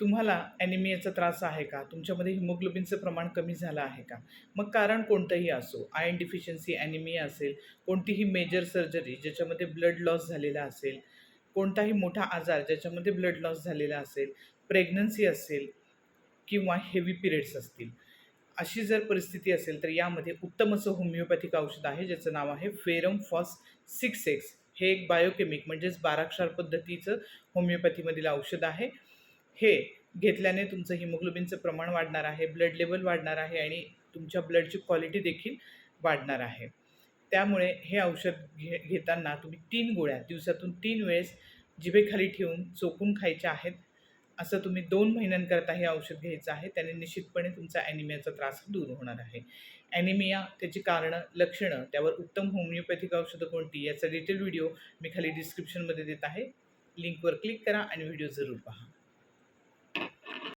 तुम्हाला ॲनिमियाचा त्रास आहे का? तुमच्यामध्ये हिमोग्लोबिनचं प्रमाण कमी झालं आहे का? मग कारण कोणतंही असो आयन डिफिशियन्सी ॲनिमिया असेल कोणतीही मेजर सर्जरी ज्याच्यामध्ये ब्लड लॉस झालेला असेल कोणताही मोठा आजार ज्याच्यामध्ये ब्लड लॉस झालेला असेल प्रेग्नन्सी असेल किंवा हेवी पिरियड्स असतील अशी जर परिस्थिती असेल तर यामध्ये उत्तम असं होमिओपॅथिक औषध आहे ज्याचं नाव आहे फेरम फॉस सिक्स एक्स हे एक बायोकेमिक म्हणजेच बाराक्षार पद्धतीचं होमिओपॅथीमधील औषध आहे. हे घेतल्याने तुमचं हिमोग्लोबिनचं प्रमाण वाढणार आहे ब्लड लेवल वाढणार आहे आणि तुमच्या ब्लडची क्वालिटी देखील वाढणार आहे. त्यामुळे हे औषध घे घेताना तुम्ही तीन गोळ्या दिवसातून तीन वेळेस जिभेखाली ठेवून चोकून खायच्या आहेत असं तुम्ही दोन महिन्यांकरता हे औषध घ्यायचं आहे. त्याने निश्चितपणे तुमचा ॲनिमियाचा त्रास दूर होणार आहे. ॲनिमिया त्याची कारणं लक्षणं त्यावर उत्तम होमिओपॅथिक औषधं कोणती याचा डिटेल व्हिडिओ मी खाली डिस्क्रिप्शनमध्ये देत आहे. लिंकवर क्लिक करा आणि व्हिडिओ जरूर पहा.